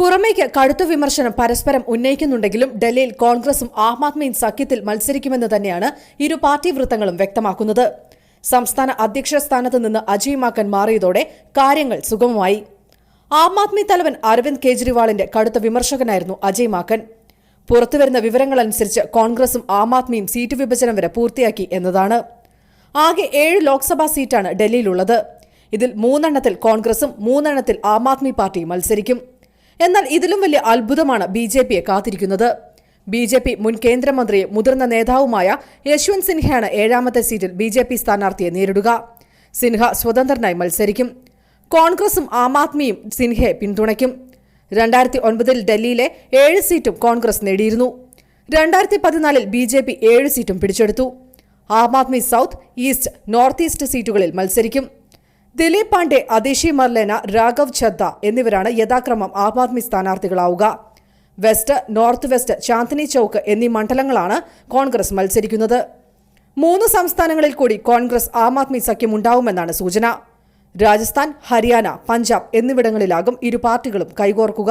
പുറമേക്ക് കടുത്ത വിമർശനം പരസ്പരം ഉന്നയിക്കുന്നുണ്ടെങ്കിലും ഡൽഹിയിൽ കോൺഗ്രസും ആം ആദ്മിയും സഖ്യത്തിൽ മത്സരിക്കുമെന്ന് തന്നെയാണ് ഇരു പാർട്ടി വൃത്തങ്ങളും വ്യക്തമാക്കുന്നത്. സംസ്ഥാന അധ്യക്ഷ സ്ഥാനത്ത് നിന്ന് അജയ് മാക്കൻ മാറിയതോടെ കാര്യങ്ങൾ സുഗമമായി. ആം ആദ്മി തലവൻ അരവിന്ദ് കെജ്രിവാളിന്റെ കടുത്ത വിമർശകനായിരുന്നു അജയ് മാക്കൻ പുറത്തുവരുന്ന വിവരങ്ങളനുസരിച്ച് കോൺഗ്രസും ആം ആദ്മിയും സീറ്റ് വിഭജനം വരെ പൂർത്തിയാക്കി എന്നതാണ്. ആകെ ഏഴ് ലോക്സഭാ സീറ്റാണ് ഡൽഹിയിലുള്ളത്. ഇതിൽ മൂന്നെണ്ണത്തിൽ കോൺഗ്രസും മൂന്നെണ്ണത്തിൽ ആം ആദ്മി പാർട്ടിയും മത്സരിക്കും. എന്നാൽ ഇതിലും വലിയ അത്ഭുതമാണ് ബി ജെ പിയെ കാത്തിരിക്കുന്നത്. ബി ജെ പി മുൻ കേന്ദ്രമന്ത്രിയും മുതിർന്ന നേതാവുമായ യശ്വന്ത് സിൻഹയാണ് ഏഴാമത്തെ സീറ്റിൽ ബി ജെ പി സ്ഥാനാർത്ഥിയെ നേരിടുക. സിൻഹ സ്വതന്ത്രനായി മത്സരിക്കും. കോൺഗ്രസും ആം ആദ്മിയും സിൻഹയെ പിന്തുണയ്ക്കും. രണ്ടായിരത്തി ഒൻപതിൽ ഡൽഹിയിലെ ഏഴ് സീറ്റും കോൺഗ്രസ് നേടിയിരുന്നു. രണ്ടായിരത്തി പതിനാലിൽ ബി ജെ പി ഏഴ് സീറ്റും പിടിച്ചെടുത്തു. Aam Aadmi south east north east സീറ്റുകളിൽ മത്സരിക്കും. ദിലീപ് പാണ്ഡെ അതിഷി മർലേന രാഘവ് ഛദ്ദ എന്നിവരാണ് യഥാക്രമം Aam Aadmi സ്ഥാനാർത്ഥികളാവുക. West north west Chandni Chowk എന്നീ മണ്ഡലങ്ങളാണ് കോൺഗ്രസ് മത്സരിക്കുന്നത്. മൂന്ന് സംസ്ഥാനങ്ങളിൽ കൂടി കോൺഗ്രസ് ആം ആദ്മി സഖ്യം ഉണ്ടാവുമെന്നാണ് സൂചന. രാജസ്ഥാൻ ഹരിയാന പഞ്ചാബ് എന്നിവിടങ്ങളിലാകും ഇരു പാർട്ടികളും കൈകോർക്കുക.